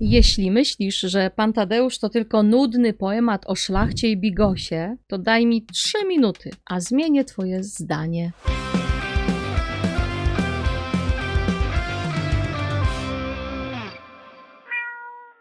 Jeśli myślisz, że Pan Tadeusz to tylko nudny poemat o szlachcie i bigosie, to daj mi trzy minuty, a zmienię Twoje zdanie.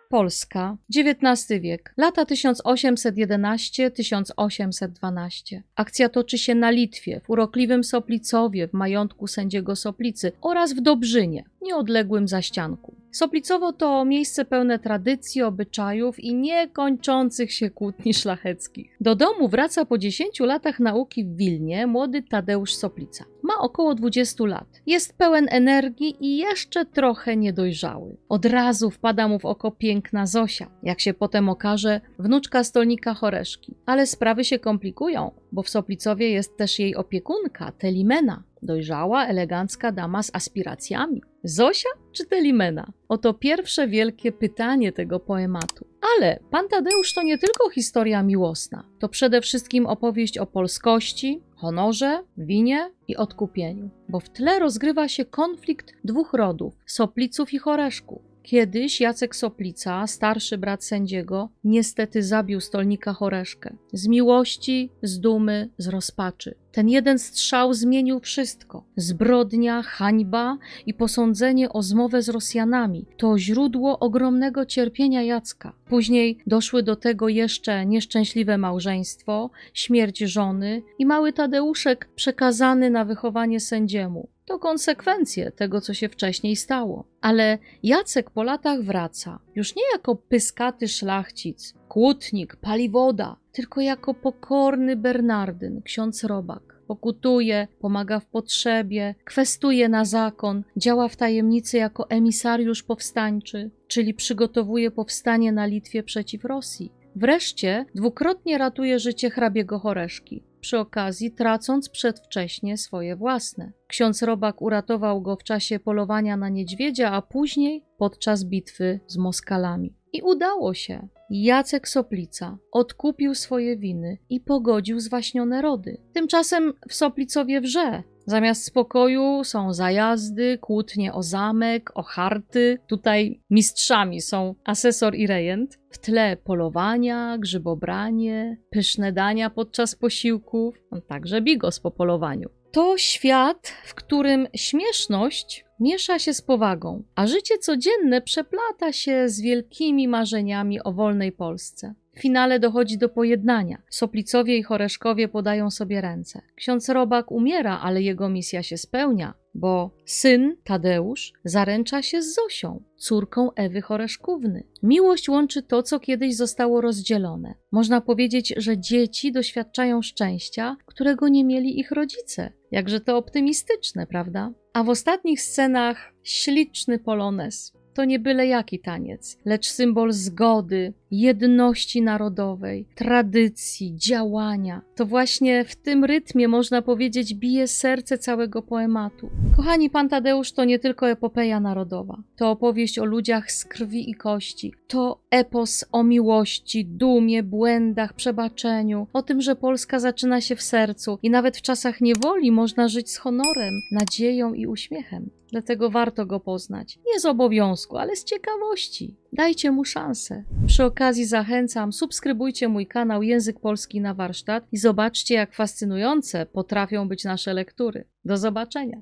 Polska, XIX wiek, lata 1811-1812. Akcja toczy się na Litwie, w urokliwym Soplicowie, w majątku sędziego Soplicy oraz w Dobrzynie, nieodległym zaścianku. Soplicowo to miejsce pełne tradycji, obyczajów i niekończących się kłótni szlacheckich. Do domu wraca po 10 latach nauki w Wilnie młody Tadeusz Soplica. Ma około 20 lat. Jest pełen energii i jeszcze trochę niedojrzały. Od razu wpada mu w oko piękna Zosia, jak się potem okaże, wnuczka stolnika Choreszki. Ale sprawy się komplikują, bo w Soplicowie jest też jej opiekunka, Telimena. Dojrzała, elegancka dama z aspiracjami. Zosia czy Telimena? Oto pierwsze wielkie pytanie tego poematu. Ale pan Tadeusz to nie tylko historia miłosna, to przede wszystkim opowieść o polskości, honorze, winie i odkupieniu, bo w tle rozgrywa się konflikt dwóch rodów Sopliców i Choreszków. Kiedyś Jacek Soplica, starszy brat sędziego, niestety zabił stolnika Choreszkę. Z miłości, z dumy, z rozpaczy. Ten jeden strzał zmienił wszystko. Zbrodnia, hańba i posądzenie o zmowę z Rosjanami to źródło ogromnego cierpienia Jacka. Później doszły do tego jeszcze nieszczęśliwe małżeństwo, śmierć żony i mały Tadeuszek przekazany na wychowanie sędziemu. To konsekwencje tego, co się wcześniej stało. Ale Jacek po latach wraca, już nie jako pyskaty szlachcic, kłótnik, paliwoda, tylko jako pokorny Bernardyn, ksiądz robak. Pokutuje, pomaga w potrzebie, kwestuje na zakon, działa w tajemnicy jako emisariusz powstańczy, czyli przygotowuje powstanie na Litwie przeciw Rosji. Wreszcie dwukrotnie ratuje życie hrabiego Choreszki, przy okazji tracąc przedwcześnie swoje własne. Ksiądz Robak uratował go w czasie polowania na niedźwiedzia, a później podczas bitwy z Moskalami. I udało się. Jacek Soplica odkupił swoje winy i pogodził zwaśnione rody. Tymczasem w Soplicowie wrze. Zamiast spokoju są zajazdy, kłótnie o zamek, o harty. Tutaj mistrzami są asesor i rejent. W tle polowania, grzybobranie, pyszne dania podczas posiłków, także bigos po polowaniu. To świat, w którym śmieszność miesza się z powagą, a życie codzienne przeplata się z wielkimi marzeniami o wolnej Polsce. W finale dochodzi do pojednania. Soplicowie i Choreszkowie podają sobie ręce. Ksiądz Robak umiera, ale jego misja się spełnia, bo syn Tadeusz zaręcza się z Zosią, córką Ewy Choreszkówny. Miłość łączy to, co kiedyś zostało rozdzielone. Można powiedzieć, że dzieci doświadczają szczęścia, którego nie mieli ich rodzice. Jakże to optymistyczne, prawda? A w ostatnich scenach śliczny polonez. To nie byle jaki taniec, lecz symbol zgody, jedności narodowej, tradycji, działania. To właśnie w tym rytmie, można powiedzieć, bije serce całego poematu. Kochani, pan Tadeusz to nie tylko epopeja narodowa, to opowieść o ludziach z krwi i kości, to epos o miłości, dumie, błędach, przebaczeniu, o tym, że Polska zaczyna się w sercu i nawet w czasach niewoli można żyć z honorem, nadzieją i uśmiechem. Dlatego warto go poznać. Nie z obowiązku, ale z ciekawości. Dajcie mu szansę. Przy okazji zachęcam, subskrybujcie mój kanał Język Polski na warsztat i zobaczcie, jak fascynujące potrafią być nasze lektury. Do zobaczenia.